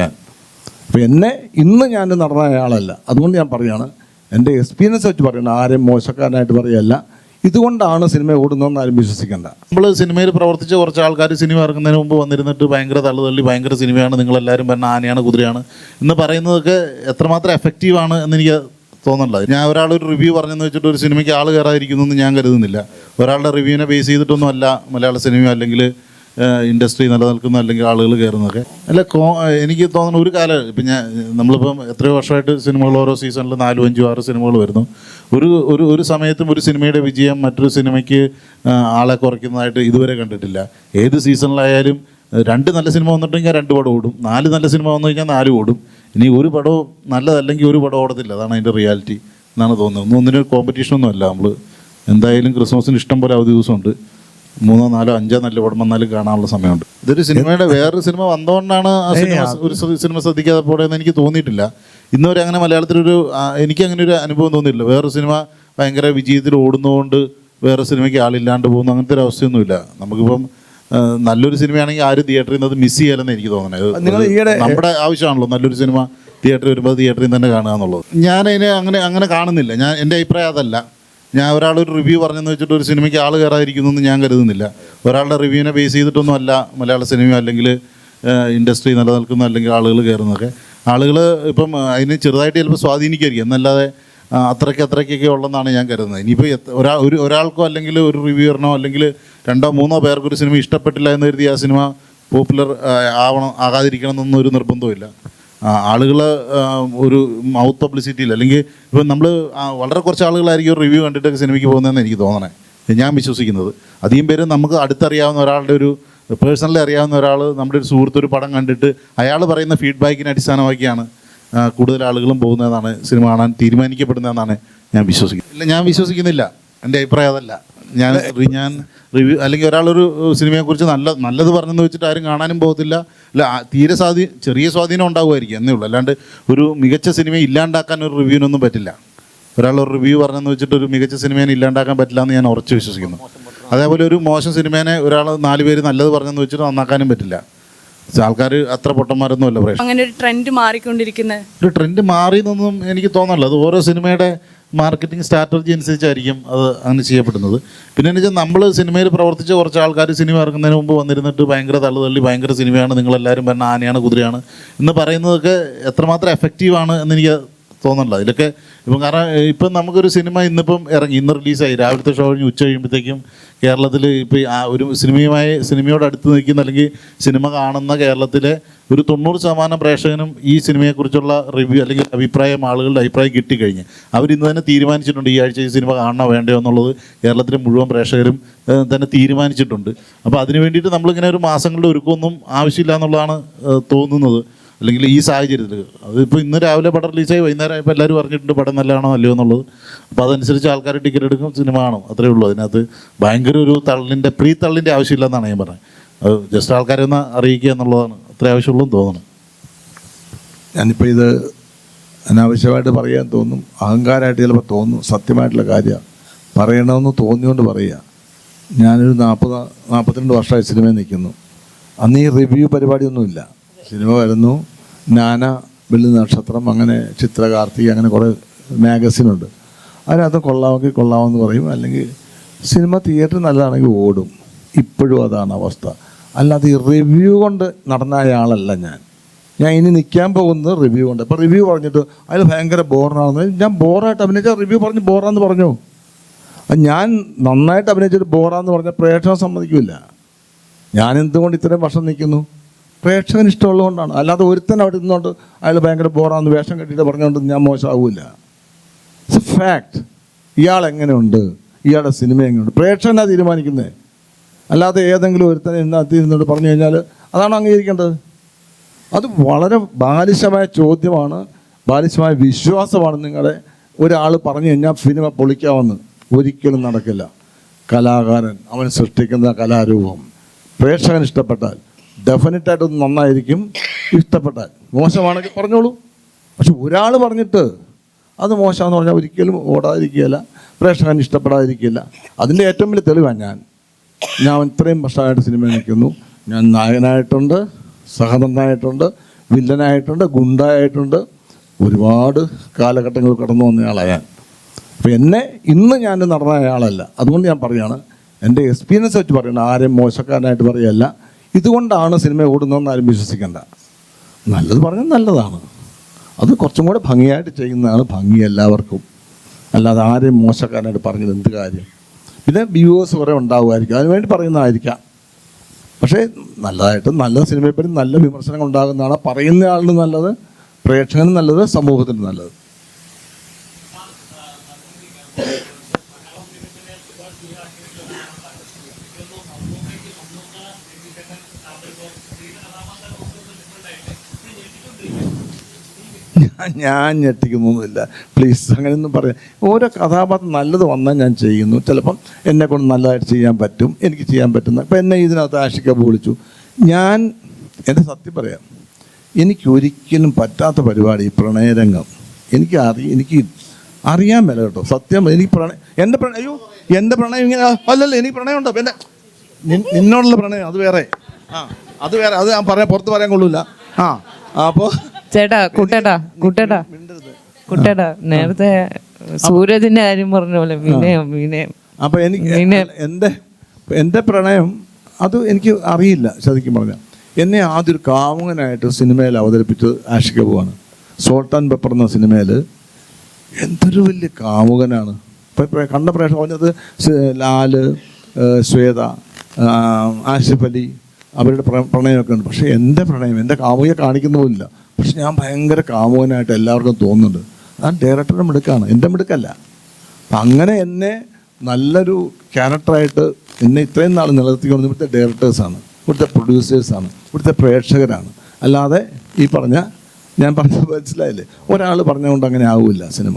അപ്പം എന്നെ ഇന്ന് ഞാൻ നടന്ന ആളല്ല അതുകൊണ്ട് ഞാൻ പറയുകയാണ് എന്റെ എക്സ്പീരിയൻസ് വെച്ച് പറയുന്നത് ആരെയും മോശക്കാരനായിട്ട് പറയല്ല. ഇതുകൊണ്ടാണ് സിനിമ ഓടുന്നതെന്ന് ആരും വിശ്വസിക്കേണ്ട. നമ്മൾ സിനിമയിൽ പ്രവർത്തിച്ച കുറച്ച് ആൾക്കാർ സിനിമ ഇറങ്ങുന്നതിന് മുമ്പ് വന്നിരുന്നിട്ട് ഭയങ്കര തള്ളുതള്ളി ഭയങ്കര സിനിമയാണ് നിങ്ങളെല്ലാവരും പറഞ്ഞ ആനയാണ് കുതിരയാണ് എന്ന് പറയുന്നതൊക്കെ എത്രമാത്രം എഫക്റ്റീവാണ് എന്ന് എനിക്ക് തോന്നുന്നില്ല. ഞാൻ ഒരാളൊരു റിവ്യൂ പറഞ്ഞെന്ന് വെച്ചിട്ട് ഒരു സിനിമയ്ക്ക് ആൾ കയറാതിരിക്കുന്നു എന്ന് ഞാൻ കരുതുന്നില്ല. ഒരാളുടെ റിവ്യൂവിനെ ബേസ് ചെയ്തിട്ടൊന്നും അല്ല മലയാള സിനിമയോ അല്ലെങ്കിൽ ഇൻഡസ്ട്രി നിലനിൽക്കുന്ന അല്ലെങ്കിൽ ആളുകൾ കയറുന്നതൊക്കെ. അല്ല കോ എനിക്ക് തോന്നുന്നു ഒരു കാലം ഇപ്പം ഞാൻ നമ്മളിപ്പം എത്രയോ വർഷമായിട്ട് സിനിമകൾ ഓരോ സീസണിൽ നാലും അഞ്ചും ആറ് സിനിമകൾ വരുന്നു. ഒരു ഒരു ഒരു സമയത്തും ഒരു സിനിമയുടെ വിജയം മറ്റൊരു സിനിമയ്ക്ക് ആളെ കുറയ്ക്കുന്നതായിട്ട് ഇതുവരെ കണ്ടിട്ടില്ല. ഏത് സീസണിലായാലും രണ്ട് നല്ല സിനിമ വന്നിട്ടുണ്ടെങ്കിൽ രണ്ട് പടം ഓടും. നാല് നല്ല സിനിമ വന്നു കഴിഞ്ഞാൽ നാല് ഓടും. ഇനി ഒരു പടവും നല്ലതല്ലെങ്കിൽ ഒരു പടം ഓടത്തില്ല. അതാണ് അതിന്റെ റിയാലിറ്റി എന്നാണ് തോന്നുന്നത്. ഒന്നും ഒന്നിനൊരു കോമ്പറ്റീഷനൊന്നും അല്ല നമ്മൾ എന്തായാലും ക്രിസ്മസിന് ഇഷ്ടം പോലെ അവധി ദിവസമുണ്ട്. മൂന്നോ നാലോ അഞ്ചോ നല്ല പടം വന്നാലും കാണാനുള്ള സമയമുണ്ട്. ഇതൊരു സിനിമയുടെ വേറൊരു സിനിമ വന്നതുകൊണ്ടാണ് ആ സിനിമ ഒരു സിനിമ ശ്രദ്ധിക്കാതെ പോടെന്ന് എനിക്ക് തോന്നിയിട്ടില്ല. ഇന്നുവരെ അങ്ങനെ മലയാളത്തിലൊരു എനിക്ക് അങ്ങനെ ഒരു അനുഭവം തോന്നിയില്ല വേറൊരു സിനിമ ഭയങ്കര വിജയത്തിൽ ഓടുന്നതുകൊണ്ട് വേറെ സിനിമയ്ക്ക് ആളില്ലാണ്ട് പോകുന്ന അങ്ങനത്തെ ഒരു അവസ്ഥയൊന്നുമില്ല. നമുക്കിപ്പം നല്ലൊരു സിനിമയാണെങ്കിൽ ആരും തിയേറ്ററിൽ നിന്ന് അത് മിസ് ചെയ്യാലെന്ന് എനിക്ക് തോന്നുന്നത് നമ്മുടെ ആവശ്യമാണല്ലോ നല്ലൊരു സിനിമ തിയേറ്ററിൽ വരുമ്പോൾ തിയേറ്ററിൽ തന്നെ കാണുക എന്നുള്ളത്. ഞാൻ അതിനെ അങ്ങനെ അങ്ങനെ കാണുന്നില്ല. ഞാൻ എന്റെ അഭിപ്രായം അതല്ല. ഞാൻ ഒരാളൊരു റിവ്യൂ പറഞ്ഞെന്ന് വെച്ചിട്ട് ഒരു സിനിമയ്ക്ക് ആൾ കയറാതിരിക്കുന്നു ഞാൻ കരുതുന്നില്ല. ഒരാളുടെ റിവ്യൂവിനെ ബേസ് ചെയ്തിട്ടൊന്നും അല്ല മലയാള സിനിമ അല്ലെങ്കിൽ ഇൻഡസ്ട്രി നിലനിൽക്കുന്ന അല്ലെങ്കിൽ ആളുകൾ കയറുന്നതൊക്കെ ആളുകൾ ഇപ്പം അതിന് ചെറുതായിട്ട് ചിലപ്പോൾ സ്വാധീനിക്കുമായിരിക്കും. എന്നല്ലാതെ അത്രയ്ക്ക് അത്രയ്ക്കൊക്കെ ഉള്ളതെന്നാണ് ഞാൻ കരുതുന്നത്. ഇനിയിപ്പോൾ എത്ര- ഒരാ ഒരു ഒരാൾക്കോ അല്ലെങ്കിൽ ഒരു റിവ്യൂറിനോ അല്ലെങ്കിൽ രണ്ടോ മൂന്നോ പേർക്ക് ഒരു സിനിമ ഇഷ്ടപ്പെട്ടില്ല എന്ന് കരുതി ആ സിനിമ പോപ്പുലർ ആവണം ആകാതിരിക്കണം എന്നൊന്നും ഒരു നിർബന്ധവുമില്ല. ആളുകൾ ഒരു മൗത്ത് പബ്ലിസിറ്റിയിൽ അല്ലെങ്കിൽ ഇപ്പം നമ്മൾ വളരെ കുറച്ച് ആളുകളായിരിക്കും റിവ്യൂ കണ്ടിട്ടൊക്കെ സിനിമയ്ക്ക് പോകുന്നതെന്ന് എനിക്ക് തോന്നണേ. ഞാൻ വിശ്വസിക്കുന്നത്. അധികം പേര് നമുക്ക് അടുത്തറിയാവുന്ന ഒരാളുടെ ഒരു പേഴ്സണലി അറിയാവുന്ന ഒരാൾ നമ്മുടെ ഒരു സുഹൃത്ത് ഒരു പടം കണ്ടിട്ട് അയാൾ പറയുന്ന ഫീഡ്ബാക്കിനെ അടിസ്ഥാനമാക്കിയാണ് കൂടുതൽ ആളുകളും പോകുന്നതെന്നാണ് സിനിമ കാണാൻ തീരുമാനിക്കപ്പെടുന്നതെന്നാണ് ഞാൻ വിശ്വസിക്കുന്നത്. ഇല്ല ഞാൻ വിശ്വസിക്കുന്നില്ല. എന്റെ അഭിപ്രായം അതല്ല. ഞാൻ ഞാൻ റിവ്യൂ അല്ലെങ്കിൽ ഒരാളൊരു സിനിമയെക്കുറിച്ച് നല്ല നല്ലത് പറഞ്ഞെന്ന് വെച്ചിട്ട് ആരും കാണാനും പോകത്തില്ല. അല്ല തീരെ സ്വാധീ ചെറിയ സ്വാധീനം ഉണ്ടാകുമായിരിക്കും എന്നേ ഉള്ളൂ. അല്ലാണ്ട് ഒരു മികച്ച സിനിമ ഇല്ലാണ്ടാക്കാൻ ഒരു റിവ്യൂവിനൊന്നും പറ്റില്ല. ഒരാൾ ഒരു റിവ്യൂ പറഞ്ഞെന്ന് വെച്ചിട്ട് ഒരു മികച്ച സിനിമേനെ ഇല്ലാണ്ടാക്കാൻ പറ്റില്ല എന്ന് ഞാൻ ഉറച്ചു വിശ്വസിക്കുന്നു. അതേപോലെ ഒരു മോശം സിനിമേനെ ഒരാൾ നാല് പേര് നല്ലത് പറഞ്ഞെന്ന് വെച്ചിട്ട് നന്നാക്കാനും പറ്റില്ല. ആൾക്കാർ അത്ര പൊട്ടന്മാരൊന്നും അല്ല പ്രേക്ഷകർ. അങ്ങനെ ഒരു ട്രെൻഡ് മാറിക്കൊണ്ടിരിക്കുന്നത് ഒരു ട്രെൻഡ് മാറിയെന്നൊന്നും എനിക്ക് തോന്നല്ല അത് ഓരോ സിനിമയുടെ മാർക്കറ്റിംഗ് സ്ട്രാറ്റജി അനുസരിച്ചായിരിക്കും അത് അങ്ങനെ ചെയ്യപ്പെടുന്നത്. പിന്നെ എന്ന് വെച്ചാൽ നമ്മൾ സിനിമയിൽ പ്രവർത്തിച്ച കുറച്ച് ആൾക്കാർ സിനിമ ഇറങ്ങുന്നതിന് മുമ്പ് വന്നിരുന്നിട്ട് ഭയങ്കര തള്ളുതള്ളി ഭയങ്കര സിനിമയാണ് നിങ്ങളെല്ലാവരും പറഞ്ഞ ആനയാണ് കുതിരയാണ് എന്ന് പറയുന്നതൊക്കെ എത്രമാത്രം എഫക്റ്റീവാണ് എന്ന് എനിക്ക് തോന്നുന്നില്ല. ഇതിലൊക്കെ ഇപ്പം കാരണം ഇപ്പം നമുക്കൊരു സിനിമ ഇന്നിപ്പം ഇറങ്ങി ഇന്ന് റിലീസായി. രാവിലത്തെ ഷോ കഴിഞ്ഞ് ഉച്ച കഴിയുമ്പോഴത്തേക്കും കേരളത്തിൽ ഇപ്പോൾ ആ ഒരു സിനിമയുമായി സിനിമയോട് അടുത്ത് നിൽക്കുന്ന അല്ലെങ്കിൽ സിനിമ കാണുന്ന കേരളത്തിലെ ഒരു തൊണ്ണൂറ് ശതമാനം പ്രേക്ഷകനും ഈ സിനിമയെക്കുറിച്ചുള്ള റിവ്യൂ അല്ലെങ്കിൽ അഭിപ്രായം ആളുകളുടെ അഭിപ്രായം കിട്ടിക്കഴിഞ്ഞ്. അവർ ഇന്ന് തന്നെ തീരുമാനിച്ചിട്ടുണ്ട് ഈ ആഴ്ച ഈ സിനിമ കാണണോ വേണ്ടയോ എന്നുള്ളത് കേരളത്തിലെ മുഴുവൻ പ്രേക്ഷകരും തന്നെ തീരുമാനിച്ചിട്ടുണ്ട്. അപ്പോൾ അതിന് വേണ്ടിയിട്ട് നമ്മളിങ്ങനെ ഒരു മാസങ്ങളുടെ ഒരുക്കമൊന്നും ആവശ്യമില്ല എന്നുള്ളതാണ് തോന്നുന്നത്. അല്ലെങ്കിൽ ഈ സാഹചര്യത്തിൽ. അതിപ്പോൾ ഇന്ന് രാവിലെ പടം റിലീസായി വൈകുന്നേരം ആയപ്പോൾ എല്ലാവരും പറഞ്ഞിട്ടുണ്ട് പടം നല്ലതാണോ അല്ലയോ എന്നുള്ളത്. അപ്പോൾ അതനുസരിച്ച് ആൾക്കാർ ടിക്കറ്റ് എടുക്കും സിനിമ കാണും. അത്രേ ഉള്ളൂ. അതിനകത്ത് ഭയങ്കര ഒരു തള്ളിന്റെ പ്രീ തള്ളിന്റെ ആവശ്യമില്ല എന്നാണ് ഞാൻ പറഞ്ഞത്. അത് ജസ്റ്റ് ആൾക്കാരെ ഒന്ന് അറിയിക്കുക എന്നുള്ളതാണ് അത്ര ആവശ്യമുള്ളൂ തോന്നുന്നു. ഞാനിപ്പോൾ ഇത് അനാവശ്യമായിട്ട് പറയാൻ തോന്നും. അഹങ്കാരമായിട്ട് ചിലപ്പോൾ തോന്നും. സത്യമായിട്ടുള്ള കാര്യമാണ് പറയണമെന്ന് തോന്നിയോണ്ട് പറയുക ഞാനൊരു നാൽപ്പത് നാൽപ്പത്തിരണ്ട് വർഷമായി സിനിമയിൽ നിൽക്കുന്നു. അന്ന് ഈ റിവ്യൂ പരിപാടിയൊന്നുമില്ല. സിനിമ വരുന്നു. നാന വെള്ളി നക്ഷത്രം അങ്ങനെ ചിത്രകാർത്തി അങ്ങനെ കുറേ മാഗസിനുണ്ട്. അതിനകത്ത് കൊള്ളാമെങ്കിൽ കൊള്ളാമെന്ന് പറയും അല്ലെങ്കിൽ സിനിമ തിയേറ്റർ നല്ലതാണെങ്കിൽ ഓടും. ഇപ്പോഴും അതാണ് അവസ്ഥ. അല്ലാതെ ഈ റിവ്യൂ കൊണ്ട് നടന്ന അയാളല്ല ഞാൻ. ഞാൻ ഇനി നിൽക്കാൻ പോകുന്നത് റിവ്യൂ കൊണ്ട്. അപ്പോൾ റിവ്യൂ പറഞ്ഞിട്ട് അതിൽ ഭയങ്കര ബോറാണെന്ന് ഞാൻ ബോറായിട്ട് അഭിനയിച്ച റിവ്യൂ പറഞ്ഞ് ബോറാന്ന് പറഞ്ഞു? ഞാൻ നന്നായിട്ട് അഭിനയിച്ചിട്ട് ബോറാന്ന് പറഞ്ഞാൽ പ്രേക്ഷകം സമ്മതിക്കില്ല ഞാൻ എന്തുകൊണ്ട് ഇത്രയും വർഷം നിൽക്കുന്നു? പ്രേക്ഷകന് ഇഷ്ടമുള്ളതുകൊണ്ടാണ്. അല്ലാതെ ഒരുത്തൻ അവിടെ ഇരുന്നുകൊണ്ട് അയാൾ ഭയങ്കര ബോറാന്ന് വേഷം കെട്ടിയിട്ട് പറഞ്ഞുകൊണ്ട് ഞാൻ മോശമാവില്ല ഇറ്റ്സ് എ ഫാക്ട് ഇയാൾ എങ്ങനെയുണ്ട്? ഇയാളുടെ സിനിമ എങ്ങനെയുണ്ട്? പ്രേക്ഷകനാണ് തീരുമാനിക്കുന്നത് അല്ലാതെ ഏതെങ്കിലും ഒരുത്തൻ ഇതിനകത്ത് ഇരുന്നുകൊണ്ട് പറഞ്ഞു കഴിഞ്ഞാൽ അതാണ് അംഗീകരിക്കേണ്ടത്. അത് വളരെ ബാലിശമായ ചോദ്യമാണ്. ബാലിശമായ വിശ്വാസമാണ് നിങ്ങളെ ഒരാൾ പറഞ്ഞു കഴിഞ്ഞാൽ സിനിമ പൊളിക്കാമെന്ന്. ഒരിക്കലും നടക്കില്ല. കലാകാരൻ അവൻ സൃഷ്ടിക്കുന്ന കലാരൂപം. പ്രേക്ഷകൻ ഇഷ്ടപ്പെട്ടാൽ. ഡെഫിനറ്റായിട്ട് നന്നായിരിക്കും. ഇഷ്ടപ്പെട്ടാൽ. മോശമാണെങ്കിൽ പറഞ്ഞോളൂ. പക്ഷെ ഒരാൾ പറഞ്ഞിട്ട് അത് മോശമാണെന്ന് പറഞ്ഞാൽ ഒരിക്കലും ഓടാതിരിക്കുകയില്ല. പ്രേക്ഷകൻ ഇഷ്ടപ്പെടാതിരിക്കില്ല അതിന്റെ ഏറ്റവും വലിയ തെളിവാണ് ഞാൻ. ഞാൻ ഇത്രയും വർഷമായിട്ട് സിനിമ നിൽക്കുന്നു. ഞാൻ നായകനായിട്ടുണ്ട് സഹനന്ദനായിട്ടുണ്ട് വില്ലനായിട്ടുണ്ട് ഗുണ്ടായിട്ടുണ്ട്. ഒരുപാട് കാലഘട്ടങ്ങൾ കടന്നു വന്നയാളാണ് ഞാൻ. അപ്പം എന്നെ ഇന്ന് ഞാൻ നടന്ന ആളല്ല. അതുകൊണ്ട് ഞാൻ പറയുകയാണ് എന്റെ എക്സ്പീരിയൻസ് വെച്ച് പറയണം. ആരെയും മോശക്കാരനായിട്ട് പറയല്ല. ഇതുകൊണ്ടാണ് സിനിമ ഓടുന്നതെന്ന് ആരും വിശ്വസിക്കേണ്ട. നല്ലത് പറഞ്ഞാൽ നല്ലതാണ്. അത് കുറച്ചും കൂടെ ഭംഗിയായിട്ട് ചെയ്യുന്നതാണ് ഭംഗി എല്ലാവർക്കും. അല്ലാതെ ആരെയും മോശക്കാരനായിട്ട് പറഞ്ഞത് എന്ത് കാര്യം? പിന്നെ വ്യൂവേഴ്സ് കുറേ ഉണ്ടാകുമായിരിക്കും അതിന് വേണ്ടി പറയുന്നതായിരിക്കാം. പക്ഷേ നല്ലതായിട്ട് നല്ല സിനിമയെപ്പറ്റി നല്ല വിമർശനങ്ങൾ ഉണ്ടാകുന്നതാണ് പറയുന്ന ആളിന് നല്ലത് പ്രേക്ഷകന് നല്ലത് സമൂഹത്തിന് നല്ലത്. ഞാൻ- ഞാൻ ഞെട്ടിക്കുന്നൊന്നുമില്ല. പ്ലീസ് അങ്ങനെയൊന്നും പറയാം. ഓരോ കഥാപാത്രം നല്ലത് വന്നാൽ ഞാൻ ചെയ്യുന്നു. ചിലപ്പം എന്നെ കൊണ്ട് നല്ലതായിട്ട് ചെയ്യാൻ പറ്റും. എനിക്ക് ചെയ്യാൻ പറ്റുന്ന. ഇപ്പം എന്നെ ഇതിനകത്ത് ആഷിക്കപ്പ് വിളിച്ചു ഞാൻ എന്റെ സത്യം പറയാം. എനിക്കൊരിക്കലും പറ്റാത്ത പരിപാടി പ്രണയരംഗം. എനിക്ക് അറി എനിക്ക് അറിയാൻ മേല കേട്ടോ. സത്യം എനിക്ക് പ്രണയം എന്റെ പ്രണയം അയ്യോ എന്റെ പ്രണയം ഇങ്ങനെ അല്ലല്ലോ എനിക്ക് പ്രണയമുണ്ടോ? എന്റെ നിൻ- നിന്നോടുള്ള പ്രണയം അത് വേറെ. ആ അത് വേറെ അത് ഞാൻ പറയാൻ പുറത്ത് പറയാൻ കൊള്ളൂല. ആ അപ്പോൾ ചേട്ടാ കുട്ടേട്ടാ കുട്ടേട്ടാ കുട്ടേട്ടാ നേരത്തെ സൂരജിന്റെ കാര്യം പറഞ്ഞ പോലെ വിനയം വിനയം. അപ്പൊ എനിക്ക് എന്റെ എന്റെ പ്രണയം അത് എനിക്ക് അറിയില്ല ശരിക്കും പറഞ്ഞ. എന്നെ ആദ്യം ഒരു കാമുകനായിട്ട് സിനിമയിൽ അവതരിപ്പിച്ചത് ആഷിക കപൂറാണ് സോൾട്ട് ആൻഡ് പെപ്പർ എന്ന സിനിമയിൽ. എന്തൊരു വലിയ കാമുകനാണ്. ഇപ്പം കണ്ട പ്രേക്ഷകർ പറഞ്ഞത് ലാൽ ശ്വേത ആഷിഫലി ആഷിഫ് അലി അവരുടെ പ്ര- പ്രണയമൊക്കെ ഉണ്ട്. പക്ഷേ എന്റെ പ്രണയം എന്റെ കാമുകയെ കാണിക്കുന്നുമില്ല പക്ഷെ ഞാൻ ഭയങ്കര കാമുകനായിട്ട് എല്ലാവർക്കും തോന്നുന്നുണ്ട്. ഞാൻ ഡയറക്ടറുടെ മിടുക്കാണ്. എന്റെ മിടുക്കല്ല. അങ്ങനെ എന്നെ നല്ലൊരു ക്യാരക്ടറായിട്ട് എന്നെ ഇത്രയും നാൾ നിലനിർത്തിക്കൊണ്ട് ഇവിടുത്തെ ഡയറക്ടേഴ്സാണ് ഇവിടുത്തെ പ്രൊഡ്യൂസേഴ്സാണ് ഇവിടുത്തെ പ്രേക്ഷകരാണ്. അല്ലാതെ ഈ പറഞ്ഞ ഞാൻ പറഞ്ഞ മനസ്സിലായില്ലേ? ഒരാൾ പറഞ്ഞുകൊണ്ട് അങ്ങനെ ആവില്ല സിനിമ.